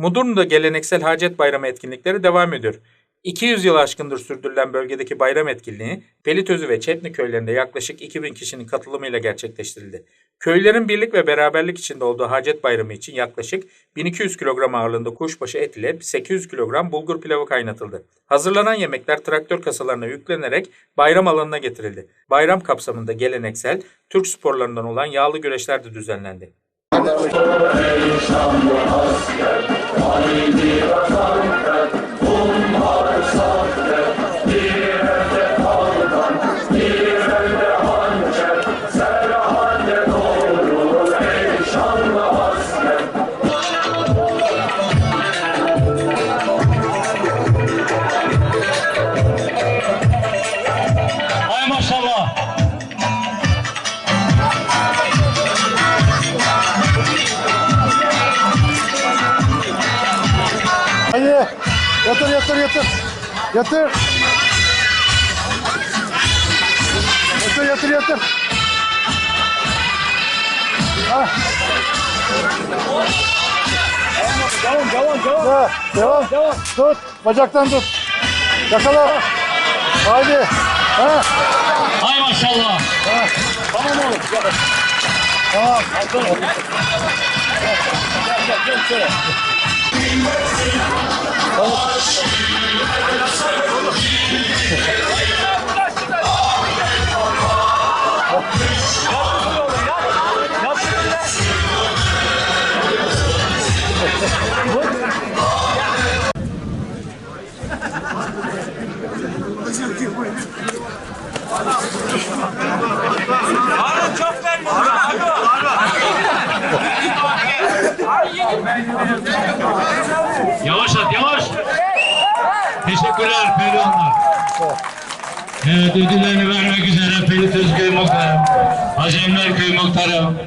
Mudurnu'da geleneksel Hacet Bayramı etkinlikleri devam ediyor. 200 yıl aşkındır sürdürülen bölgedeki bayram etkinliği Pelitözü ve Çetni köylerinde yaklaşık 2000 kişinin katılımıyla gerçekleştirildi. Köylerin birlik ve beraberlik içinde olduğu Hacet Bayramı için yaklaşık 1200 kilogram ağırlığında kuşbaşı et ile 800 kilogram bulgur pilavı kaynatıldı. Hazırlanan yemekler traktör kasalarına yüklenerek bayram alanına getirildi. Bayram kapsamında geleneksel Türk sporlarından olan yağlı güreşler de düzenlendi. Yatır yatır yatır. Yatır. Yatır yatır yatır. Ha. Devam devam devam. Ha, devam. Devam. Tut. Bacaktan tut. Yakala. Haydi. Ha. Hay maşallah. Tamam oğlum. Tamam. Gel gel gel şöyle. Yavaş at yavaş. Teşekkürler pehlivanlar. Evet ödüllerini vermek üzere Pelit Özköy Muhtarım, Hacemler Köy Muhtarım,